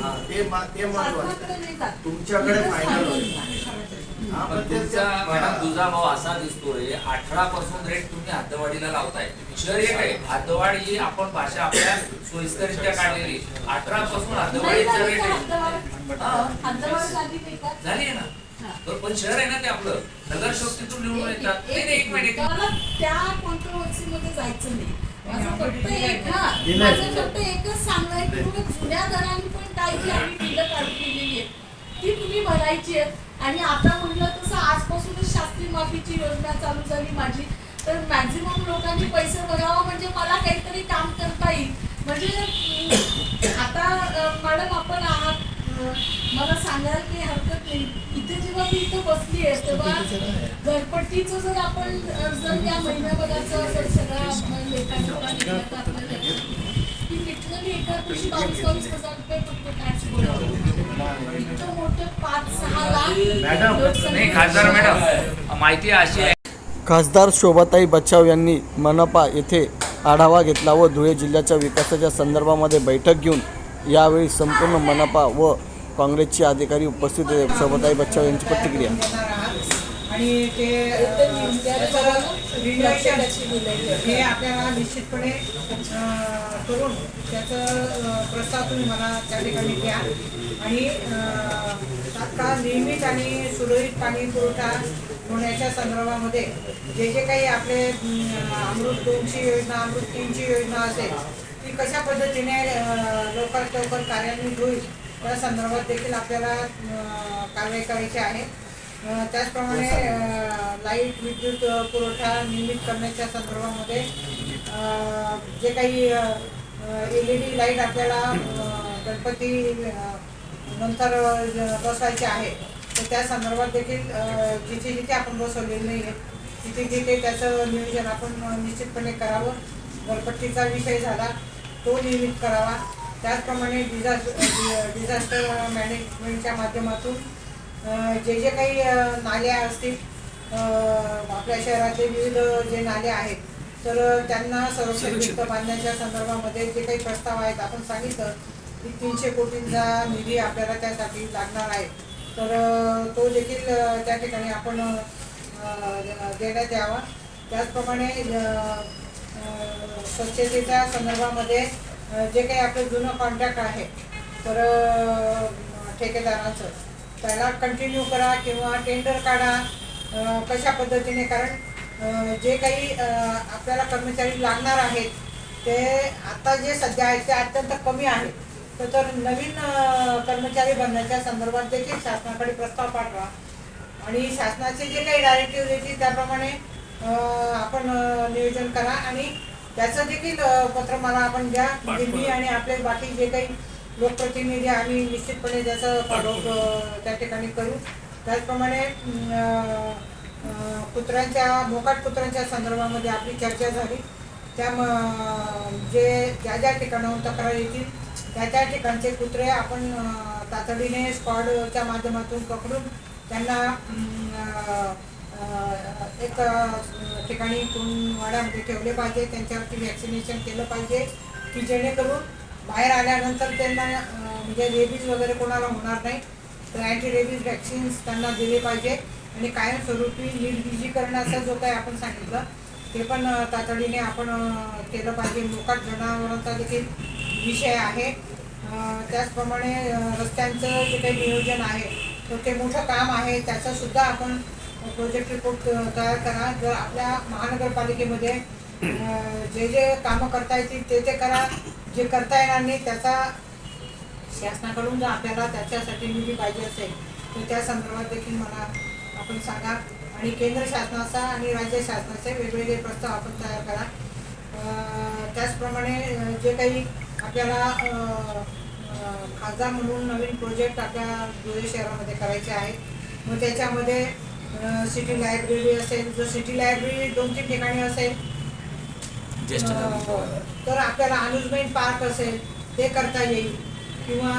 ते महत्वाचं. तुमच्याकडे फायनल होईल. हा, तुझा भाव असा दिसतोय अठरा पासून रेट तुम्ही हद्दवाढीला लावताय शहर एक आहे हद्दवाढ ही आपण भाषा आपल्या सोयीस्करित्या काढलेली अठरा पासून झाली रेट आहे? हा. झाली आहे ना. तर पण शहर आहे ना ते आपलं नगर शक्तीतून निवडून येतात एक- नाही, एक मिनिट मला त्या controversy मध्ये जायचं नाही माझं फक्त एक हा. दिलं. माझं फक्त एकच सांगणं आहे की तुम्ही जुन्या दरांनी पण काही जी आम्ही बिलं काढून दिलेली आहेत. ती तुम्ही भरायची आहेत. आणि आता म्हणलं तसं आजपासूनच शास्त्री माफीची योजना चालू झाली माझी. तर मॅक्झिमम लोकांनी पैसे भरावा म्हणजे मला काहीतरी काम करता येईल. म्हणजे आता मॅडम आपण आहात. मला सांगायला काही हरकत नाही. इथे जेव्हा मी इथं बसली आहे तेव्हा घरपट्टीचं जर आपण जर या महिन्याभराचं जर सगळा लिटरली एका दिवशी बावीस बावीस हजार रुपये फक्त टॅक्स इतकं मोठं पाच सहा लाख नाही खासदार मॅडम माहिती अशी आहे. खासदार शोभाताई बच्चाव यांनी मनपा येथे आढावा घेतला व धुळे जिल्ह्याच्या विकासाच्या संदर्भामध्ये बैठक घेऊन यावेळी संपूर्ण मनपा व काँग्रेसचे अधिकारी उपस्थित होते. शोभाताई बच्चाव यांची प्रतिक्रिया. आणि ते. हे आपल्याला निश्चितपणे करून त्याचं प्रस्ताव तुम्ही मला त्या ठिकाणी द्या आणि तात्काळ नियमित आणि सुरळीत पाणी पुरवठा होण्याच्या संदर्भामध्ये जे जे काही आपले अमृत दोनची योजना अमृत तीनची योजना असेल ती कशा पद्धतीने लवकरात लवकर कार्यान्वित होईल त्या संदर्भात देखील आपल्याला कारवाई करायची आहे त्याचप्रमाणे अ, लाइट विद्युत पुरवठा नियमित करण्याच्या संदर्भामध्ये जे काही एल ई डी लाइट आपल्याला गणपती नंतर बसवायचे आहे तर त्या संदर्भात देखील जिथे जिथे आपण बसवलेले नाही आहे तिथे तिथे त्याचं नियोजन आपण निश्चितपणे करावं. घरपट्टीचा विषय झाला तो नियमित करावा. त्याचप्रमाणे डिझास्टर डिझास्टर मॅनेजमेंटच्या माध्यमातून जे जे काही नाल्या असतील आपल्या शहरातले विविध जे नाले आहेत तर त्यांना संरक्षण भिंत बांधण्याच्या संदर्भामध्ये जे काही प्रस्ताव आहेत आपण सांगितलं की तीनशे कोटींचा निधी आपल्याला त्यासाठी लागणार आहे. तर तो देखील त्या ठिकाणी आपण देण्यात यावा. त्याचप्रमाणे स्वच्छतेच्या संदर्भामध्ये जे काही आपलं जुनं कॉन्ट्रॅक्ट आहे तर ठेकेदाराचं त्याला कंटिन्यू करा किंवा टेंडर काढा कशा पद्धतीने? कारण जे काही आपल्याला कर्मचारी लागणार आहेत ते आता जे सध्या आहेत ते अत्यंत कमी आहेत. तर तर नवीन कर्मचारी भरण्याच्या संदर्भात देखील शासनाकडे प्रस्ताव पाठवा. आणि शासनाचे जे काही डायरेक्टिव्ह येतील त्याप्रमाणे आपण नियोजन करा. आणि त्याचं देखील पत्र मला आपण द्या म्हणजे मी आणि आपले बाकी जे काही लोकप्रतिनिधी आम्ही निश्चितपणे त्याचं फॉलोअप त्या ठिकाणी करू. त्याचप्रमाणे कुत्र्यांच्या मोकाट कुत्र्यांच्या संदर्भामध्ये आपली चर्चा झाली. त्या म- जे ज्या ज्या ठिकाणाहून तक्रार येतील त्या त्या ठिकाणचे कुत्रे आपण तातडीने स्क्वॉडच्या माध्यमातून पकडून त्यांना एक ठिकाणी वाड्यामध्ये ठेवले पाहिजे. त्यांच्यावरती व्हॅक्सिनेशन केलं पाहिजे की जेणेकरून बाहेर आल्यानंतर त्यांना म्हणजे रेबीज वगैरे कोणाला होणार नाही. तर अँटी रेबीज वॅक्सिन्स त्यांना दिले पाहिजे. आणि कायमस्वरूपी निर्बीजीकरणाचा जो काही आपण सांगितलं ते पण तातडीने आपण केलं पाहिजे. मोकाट जनावरांचा देखील विषय आहे. त्याचप्रमाणे रस्त्यांचं जे काही नियोजन आहे तर ते मोठं काम आहे. त्याचंसुद्धा आपण प्रोजेक्ट रिपोर्ट तयार करा. जर आपल्या महानगरपालिकेमध्ये जे जे कामं करता येतील ते ते करा. जे करता येणार नाही त्याचा शासनाकडून जर आपल्याला त्याच्यासाठी निधी पाहिजे असेल तर त्या संदर्भात देखील मला आपण सांगा. आणि केंद्र शासनाचा आणि राज्य शासनाचे वेगवेगळे प्रस्ताव आपण तयार करा. त्याचप्रमाणे जे काही आपल्याला खासदार म्हणून नवीन प्रोजेक्ट आपल्या धुळे शहरामध्ये करायचे आहेत मग त्याच्यामध्ये सिटी लायब्ररी असेल जर सिटी लायब्ररी दोन तीन ठिकाणी असेल ज्येष्ठ हो. तर आपल्याला अम्युजमेंट पार्क असेल ते करता येईल. किंवा